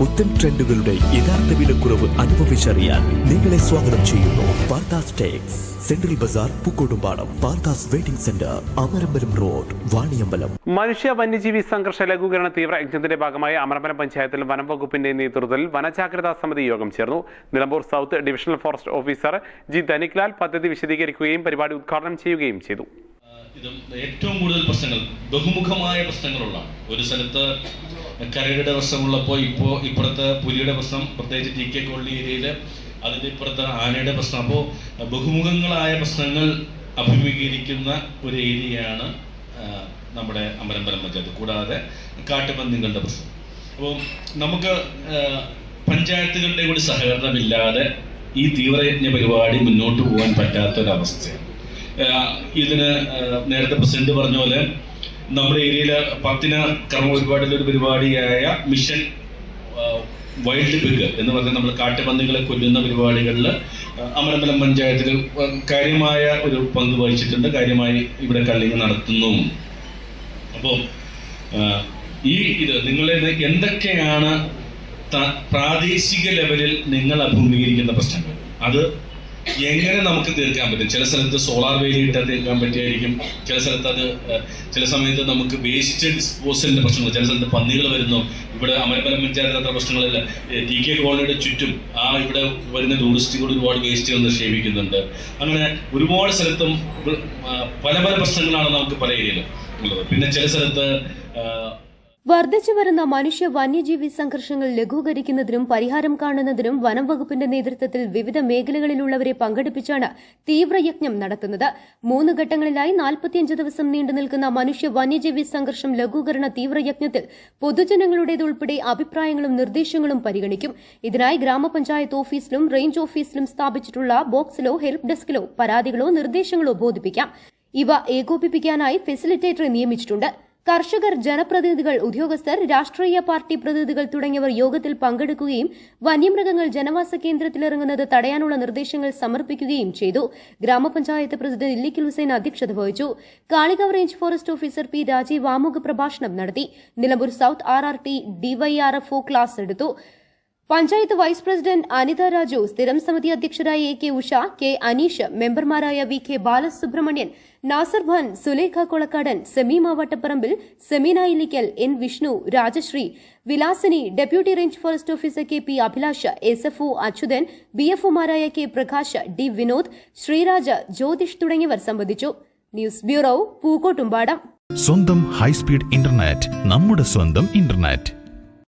പുത്തൻ ട്രെൻഡുകളുടെ യഥാർത്ഥ വിലക്കുറവ് അനുഭവിച്ചറിയാൻ നിങ്ങളെ സ്വാഗതം ചെയ്യുന്നു Parthas tex. Central bazaar Pookkottumpadam Parthas waiting centre Amarambalam road Vaniyambalam. മനുഷ്യ വന്യജീവി സംഘർഷ ലഘൂകരണ തീവ്ര യജ്ഞത്തിന്റെ ഭാഗമായി അമരമ്പലം പഞ്ചായത്തിൽ വനം വകുപ്പിന്റെ നേതൃത്വത്തിൽ വനജാഗ്രതാ സമിതി യോഗം ചേർന്നു. Nilambur south divisional forest officer G Dhaniklal പദ്ധതി വിശദീകരിക്കുകയും പരിപാടി ഉദ്ഘാടനം ചെയ്യുകയും ചെയ്തു. ഇത് ഏറ്റവും കൂടുതൽ പ്രശ്നങ്ങൾ ബഹുമുഖമായ പ്രശ്നങ്ങളുള്ള ഒരു സ്ഥലത്ത് കരയുടെ പ്രശ്നമുള്ളപ്പോൾ ഇപ്പോൾ ഇപ്പുറത്ത് പുലിയുടെ പ്രശ്നം പ്രത്യേകിച്ച് ടി കെ കോളി ഏരിയയിൽ അതിന്റെ ഇപ്പുറത്ത് ആനയുടെ പ്രശ്നം. അപ്പോൾ ബഹുമുഖങ്ങളായ പ്രശ്നങ്ങൾ അഭിമുഖീകരിക്കുന്ന ഒരു ഏരിയയാണ് നമ്മുടെ അമരമ്പലം പഞ്ചായത്ത്. കൂടാതെ കാട്ടുപന്നികളുടെ പ്രശ്നം. അപ്പോൾ നമുക്ക് പഞ്ചായത്തുകളുടെ കൂടി സഹകരണമില്ലാതെ ഈ തീവ്രയജ്ഞ പരിപാടി മുന്നോട്ട് പോകാൻ പറ്റാത്തൊരവസ്ഥയാണ്. ഇതിന് നേരത്തെ പ്രസിഡന്റ് പറഞ്ഞ പോലെ നമ്മുടെ ഏരിയയിൽ പത്തിന കർമ്മ പരിപാടിയിലെ ഒരു പരിപാടിയായ മിഷൻ വൈൽഡ് പിഗ് എന്ന് പറഞ്ഞ നമ്മൾ കാട്ടുപന്നികളെ കൊല്ലുന്ന പരിപാടികളിൽ അമരമ്പലം പഞ്ചായത്തിൽ കാര്യമായ ഒരു പങ്ക് വഹിച്ചിട്ടുണ്ട്. കാര്യമായി ഇവിടെ കള്ളിങ് നടത്തുന്നു. അപ്പോൾ ഈ ഇത് നിങ്ങളെ എന്തൊക്കെയാണ് പ്രാദേശിക ലെവലിൽ നിങ്ങൾ അഭിമുഖീകരിക്കുന്ന പ്രശ്നങ്ങൾ? അത് എങ്ങനെ നമുക്ക് തീർക്കാൻ പറ്റും? ചില സ്ഥലത്ത് സോളാർ വേലി ഇട്ടാൽ തീർക്കാൻ പറ്റിയായിരിക്കും. ചില സ്ഥലത്ത് അത് ചില സമയത്ത് നമുക്ക് വേസ്റ്റ് ഡിസ്പോസലിന്റെ പ്രശ്നങ്ങൾ ചില സ്ഥലത്ത് പന്നികൾ വരുന്നു. ഇവിടെ അമരപരം പഞ്ചായത്തിൽ അത്ര പ്രശ്നങ്ങളില്ല. ടി കെ കോളനിയുടെ ചുറ്റും ആ ഇവിടെ വരുന്ന ടൂറിസ്റ്റുകൾ ഒരുപാട് വേസ്റ്റുകൾ നിക്ഷേപിക്കുന്നുണ്ട് അങ്ങനെ ഒരുപാട് സ്ഥലത്തും പല പല പ്രശ്നങ്ങളാണ് നമുക്ക് പല ഏരിയയിലും ഉള്ളത്. പിന്നെ ചില സ്ഥലത്ത് വർദ്ധിച്ചു വരുന്ന മനുഷ്യ വന്യജീവി സംഘർഷങ്ങൾ ലഘൂകരിക്കുന്നതിനും പരിഹാരം കാണുന്നതിനും വനം വകുപ്പിന്റെ നേതൃത്വത്തിൽ വിവിധ മേഖലകളിലുള്ളവരെ പങ്കെടുപ്പിച്ചാണ് തീവ്രയജ്ഞം നടത്തുന്നത്. മൂന്ന് ഘട്ടങ്ങളിലായി നാൽപ്പത്തിയഞ്ച് ദിവസം നീണ്ടു നിൽക്കുന്ന മനുഷ്യ വന്യജീവി സംഘർഷം ലഘൂകരണ തീവ്രയജ്ഞത്തിൽ പൊതുജനങ്ങളുടേതുൾപ്പെടെ അഭിപ്രായങ്ങളും നിർദ്ദേശങ്ങളും പരിഗണിക്കും. ഇതിനായി ഗ്രാമപഞ്ചായത്ത് ഓഫീസിലും റേഞ്ച് ഓഫീസിലും സ്ഥാപിച്ചിട്ടുള്ള ബോക്സിലോ ഹെൽപ്പ് ഡെസ്കിലോ പരാതികളോ നിർദ്ദേശങ്ങളോ ബോധിപ്പിക്കാം. ഇവ ഏകോപിപ്പിക്കാനായി ഫെസിലിറ്റേറ്ററെ നിയമിച്ചിട്ടുണ്ട്. കർഷകർ ജനപ്രതിനിധികൾ ഉദ്യോഗസ്ഥർ രാഷ്ട്രീയ പാർട്ടി പ്രതിനിധികൾ തുടങ്ങിയവർ യോഗത്തിൽ പങ്കെടുക്കുകയും വന്യമൃഗങ്ങൾ ജനവാസ കേന്ദ്രത്തിലിറങ്ങുന്നത് തടയാനുള്ള നിർദ്ദേശങ്ങൾ സമർപ്പിക്കുകയും ചെയ്തു. ഗ്രാമപഞ്ചായത്ത് പ്രസിഡന്റ് ഇല്ലിക്കൽ ഹുസൈൻ അധ്യക്ഷത വഹിച്ചു. Kalikavu range forest officer P Rajeev ആമുഖ പ്രഭാഷണം നടത്തി. Nilambur south R R T D Y R F O class എടുത്തു. പഞ്ചായത്ത് വൈസ് പ്രസിഡന്റ് അനിത രാജു സ്ഥിരം സമിതി അധ്യക്ഷരായ A K Usha K Aneesh മെമ്പർമാരായ V K Balasubramanian Nasar Khan Sulekha Kolakkadan Semeema Vattaparambil Semeena Ilikkal N Vishnu Rajasree Vilasini deputy range forest officer K P Abhilash S F O Achuthan B F ഒമാരായ K Prakash D Vinod Sreeraj Jyothish തുടങ്ങിയവർ സംബന്ധിച്ചു. News bureau Pookkottumpadam. സ്വന്തം high speed internet നമ്മുടെ സ്വന്തം internet.